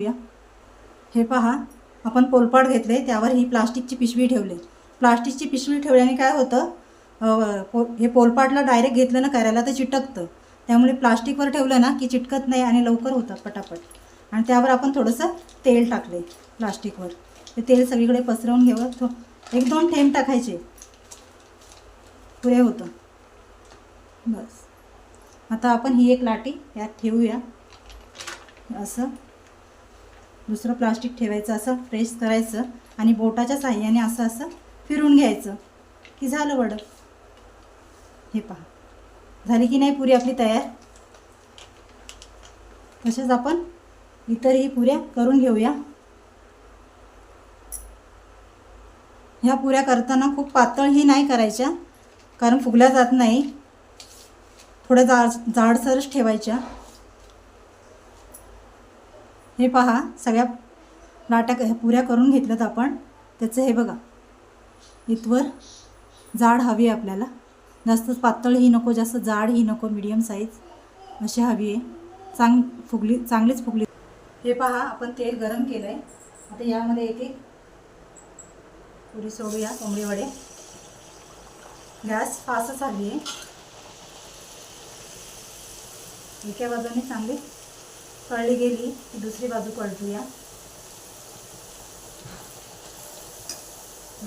हे पहा आपण पोलपाट घेतले त्यावर ही प्लास्टिकची पिशवी ठेवली. प्लास्टिकची पिशवी ठेवल्याने काय होतं? पो हे पोलपाटला डायरेक्ट घेतलं ना करायला तर चिटकतं. त्यामुळे प्लास्टिकवर ठेवलं ना की चिटकत नाही आणि लवकर होतं पटापट. आणि त्यावर आपण थोडंसं तेल टाकले प्लास्टिकवर. ते तेल सगळीकडे पसरवून घेऊ थो एक दोन थेंब टाकायचे. पुरे होतं. बस. आता आपण ही एक लाटी यात ठेवूया. असं. दुसरं प्लास्टिक ठेवायचं असं प्रेस करायचं आणि बोटाच्या साह्याने असं असं फिरून घ्यायचं. की झालं वडं? हे पहा. झाली की नाही पुरी आपली तयार? तसेच आपण इतरही पुऱ्या करून घेऊया. ह्या पुऱ्या करताना खूप पातळही नाही करायच्या कारण फुगल्या जात नाही. थोड्या जाड जाडसरच ठेवायच्या. हे पहा सगळ्या लाट्या पुऱ्या करून घेतल्यात आपण. त्याचं हे बघा. इथवर जाड हवी आहे आपल्याला. जास्त पातळही नको जास्त जाडही नको मिडियम साईज अशी हवी आहे. चांग फुगली चांगलीच फुगली. हे पहा आपण तेल गरम केलं आहे आता यामध्ये एक एक पुरी सोडूया कोंबडी वडे. गॅस फासच हवी आहे. एका बाजूने चांगली तळली गेली की दुसरी बाजू पलटूया.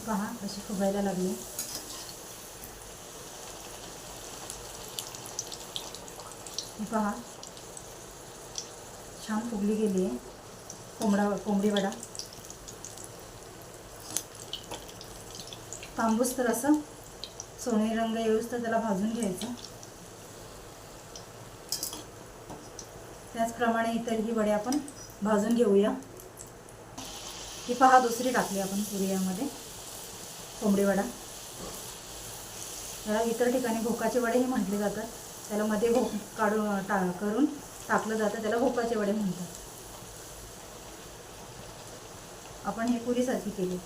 पहा कशी फुगायला लागली. पहा. छान फुगली गेली आहे. कोंबडा कोंबडी वडा. तांबूस तर असं सोनेरी रंग येऊस तर त्याला भाजून घ्यायचं. त्याचप्रमाणे इतरही वडे आपण भाजून घेऊया. ही पहा दुसरी टाकली आपण पुरी यामध्ये. कोंबडी वडा. त्याला इतर ठिकाणी भोकाचे वडेही म्हटले जातात. त्याला मध्ये भोक काढून टा करून टाकलं जातं. त्याला भोकाचे वडे म्हणतात. आपण हे पुरीसारखी केली.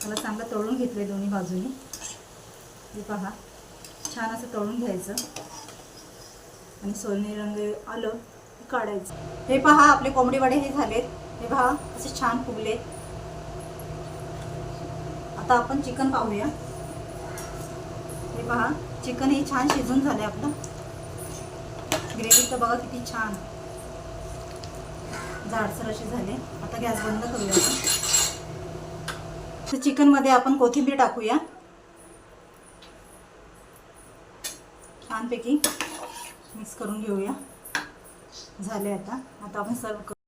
त्याला चांगलं तळून घेतले दोन्ही बाजूनी. हे पहा छान असं तळून घ्यायचं. आणि सोनेरी रंग आलं काढायचं. हे पहा आपले कोंबडी वडे हे झालेत. हे पहा असे छान फुगले आता आपण चिकन पाहूया. हे पहा चिकन हे छान शिजून झाले आपलं. ग्रेव्ही तर बघा किती छान. जाडसर अशी झाले. आता गॅस बंद करूया आपण. तर चिकनमध्ये आपण कोथिंबीर टाकूया. छानपैकी. मिक्स करून घेऊया. झाले आता. आता आपण सर्व करू.